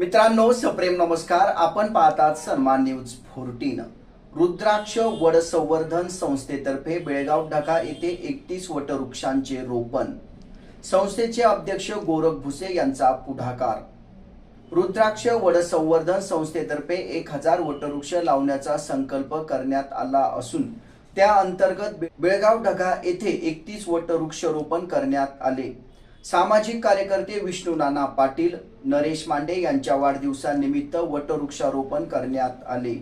मित्रांनो सप्रेम नमस्कार. आपण पाहतात सन्मान न्यूज फोर्टीन. रुद्राक्ष वड संवर्धन संस्थेतर्फे बेळगाव ढगा येथे एकतीस वटवृक्षांचे रोपण. संस्थेचे अध्यक्ष गोरख भुसे यांचा पुढाकार. रुद्राक्ष वड संवर्धन संस्थेतर्फे एक हजार वटवृक्ष लावण्याचा संकल्प करण्यात आला असून त्या अंतर्गत बेळगाव ढगा येथे एकतीस वटवृक्ष रोपण करण्यात आले. सामाजिक कार्यकर्ते विष्णू नाना पाटील नरेश मांडे यांच्या वाढदिवसानिमित्त वटवृक्षारोपण करण्यात आले.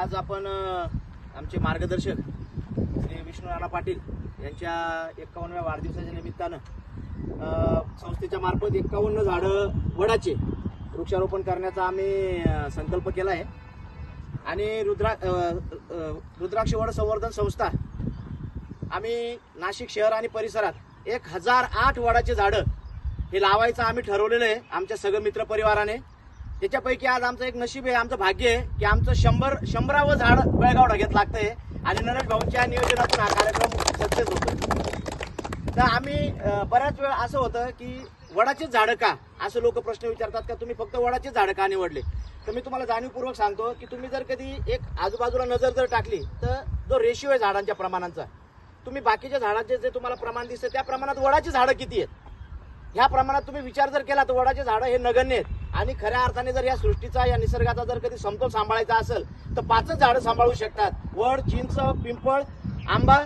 आज आपण आमचे मार्गदर्शक श्री विष्णू नाना पाटील यांच्या एक्कावन्नव्या वाढदिवसाच्या निमित्तानं संस्थेच्या मार्फत एक्कावन्न झाडं वडाचे वृक्षारोपण करण्याचा आम्ही संकल्प केला आहे. आणि रुद्रा रुद्राक्ष वड संवर्धन संस्था आम्ही नाशिक शहर आणि परिसरात एक हजार आठ वडाचे झाडं हे लावायचं आम्ही ठरवलेलं आहे आमच्या सगळं मित्र परिवाराने त्याच्यापैकी आज आमचं एक नशीब आहे आमचं भाग्य आहे की आमचं शंभर शंभरावं झाड बेळगाव घेत लागतंय. आणि नरेश भाऊंच्या नियोजनातून हा कार्यक्रम सक्सेस होतो तर आम्ही बऱ्याच वेळ असं होतं की वडाचीच झाडं का? असं लोक प्रश्न विचारतात का तुम्ही फक्त वडाचीच झाडं का निवडले? तर मी तुम्हाला जाणीवपूर्वक सांगतो की तुम्ही जर कधी एक आजूबाजूला नजर जर टाकली तर जो रेशिओ आहे झाडांच्या प्रमाणांचा तुम्ही बाकीच्या झाडांचे जे तुम्हाला प्रमाण दिसतं त्या प्रमाणात वडाची झाडं किती आहेत? ह्या प्रमाणात तुम्ही विचार जर केला तर वडाचे झाडं हे नगण्य आहेत. आणि खऱ्या अर्थाने जर या सृष्टीचा या निसर्गाचा जर कधी समतोल सांभाळायचा असेल तर पाचच झाडं सांभाळू शकतात. वड चिंच पिंपळ आंबा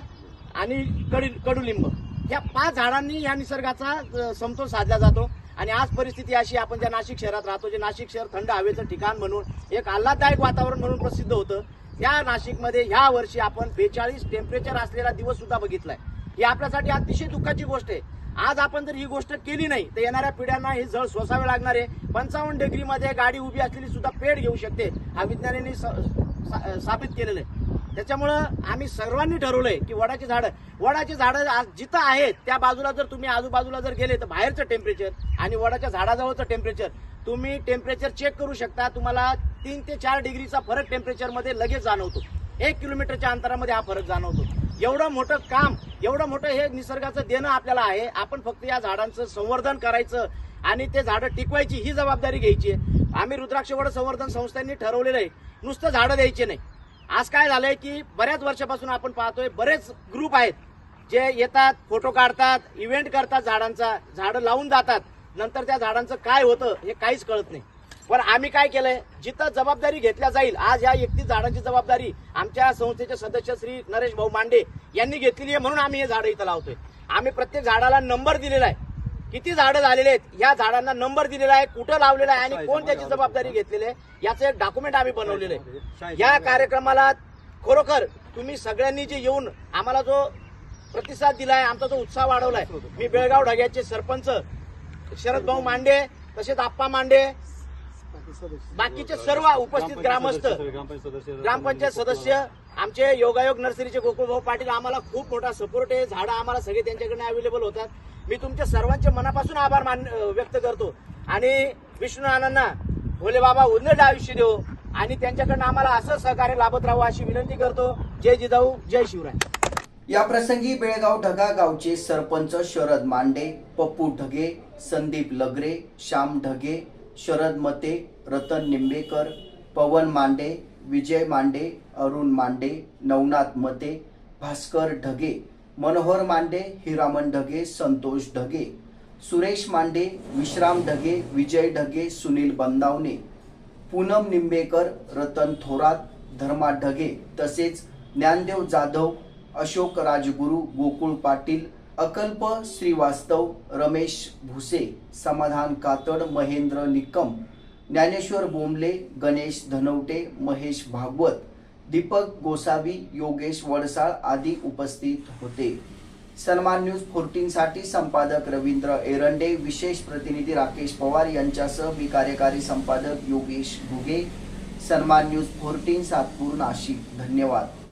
आणि कडी कडुलिंब. या पाच झाडांनी या निसर्गाचा समतोल साधला जातो. आणि आज परिस्थिती अशी आपण ज्या नाशिक शहरात राहतो जे नाशिक शहर थंड हवेचं ठिकाण म्हणून एक आल्हाददायक वातावरण म्हणून प्रसिद्ध होतं. या नाशिकमध्ये ह्या वर्षी आपण बेचाळीस टेम्परेचर असलेला दिवस सुद्धा बघितलाय. ही आपल्यासाठी अतिशय दुःखाची गोष्ट आहे. आज आपण जर ही गोष्ट केली नाही तर येणाऱ्या पिढ्यांना हे जळ सोसावे लागणार आहे. पंचावन्न डिग्रीमध्ये गाडी उभी असलेली सुद्धा पेट घेऊ शकते हा विज्ञानाने स- सा- साबित केलेलं आहे. त्याच्यामुळं आम्ही सर्वांनी ठरवलंय की वडाची झाडं वडाची झाडं आज जिथं आहेत त्या बाजूला जर तुम्ही आजूबाजूला जर गेले तर बाहेरचं टेम्परेचर आणि वडाच्या झाडाजवळचं टेम्परेचर तुम्ही टेम्परेचर चेक करू शकता. तुम्हाला तीन ते चार डिग्रीचा फरक टेम्परेचरमध्ये लगेच जाणवतो. एक किलोमीटरच्या अंतरामध्ये हा फरक जाणवतो. एवढं मोठं काम एवढं मोठं हे निसर्गाचं देणं आपल्याला आहे. आपण फक्त या झाडांचं संवर्धन करायचं आणि ते झाडं टिकवायची ही जबाबदारी घ्यायची आहे. आम्ही रुद्राक्षवड संवर्धन संस्थांनी ठरवलेलं आहे. नुसतं झाडं द्यायचे नाही. आज काय झालंय की बऱ्याच वर्षापासून आपण पाहतोय बरेच ग्रुप आहेत जे येतात फोटो काढतात इव्हेंट करतात झाडांचा. झाडं लावून जातात. नंतर त्या झाडांचं काय होतं हे काहीच कळत नाही. पण आम्ही काय केलंय? जिथं जबाबदारी घेतल्या जाईल आज या एकतीस झाडांची जबाबदारी आमच्या संस्थेचे सदस्य श्री नरेश भाऊ मांडे यांनी घेतलेली आहे म्हणून आम्ही हे झाडं इथं लावतोय. आम्ही प्रत्येक झाडाला नंबर दिलेला आहे. किती झाडं झालेले आहेत या झाडांना नंबर दिलेला आहे कुठं लावलेला आहे आणि कोण त्याची जबाबदारी घेतलेली आहे याचं एक डॉक्युमेंट आम्ही बनवलेलं आहे. या कार्यक्रमाला खरोखर तुम्ही सगळ्यांनी जे येऊन आम्हाला जो प्रतिसाद दिलाय आमचा जो उत्साह वाढवलाय मी बेळगाव ढग्याचे सरपंच शरद भाऊ मांडे तसेच आप्पा मांडे बाकीचे सर्व उपस्थित ग्रामस्थ ग्रामपंचायत सदस्य आमचे योगायोग नर्सरीचे गोकुळभाऊ पाटील आम्हाला खूप मोठा सपोर्ट आहे. झाडं आम्हाला सगळे त्यांच्याकडे अवेलेबल होतात. मी तुमच्या सर्वांचे मनापासून आभार मान व्यक्त करतो. आणि विष्णू भोले बाबा उन्नत आयुष्य देऊ आणि त्यांच्याकडनं आम्हाला असं सहकार्य लाभत राहावं अशी विनंती करतो. जय जिजाऊ जय शिवराय. या प्रसंगी बेळगाव ढगा गावचे सरपंच शरद मांडे पप्पू ढगे संदीप लगरे श्याम ढगे शरद मते रतन निंबेकर पवन मांडे विजय मांडे अरुण मांडे नवनाथ मते भास्कर ढगे मनोहर मांडे हिरामन ढगे संतोष ढगे सुरेश मांडे विश्राम ढगे विजय ढगे सुनील बंदावणे पूनम निंबेकर रतन थोरात धर्मा ढगे तसेच ज्ञानदेव जाधव अशोक राजगुरू गोकुळ पाटील अकल्प श्रीवास्तव रमेश भुसे समाधान कातड महेंद्र निकम ज्ञानेश्वर बोंबले गणेश धनवटे महेश भागवत दीपक गोसावी योगेश वडसाळ आदी उपस्थित होते. सन्मान न्यूज फोर्टीनसाठी संपादक रवींद्र एरंडे विशेष प्रतिनिधी राकेश पवार यांच्यासह मी कार्यकारी संपादक योगेश घुगे. सन्मान न्यूज फोर्टीन सातपूर नाशिक. धन्यवाद.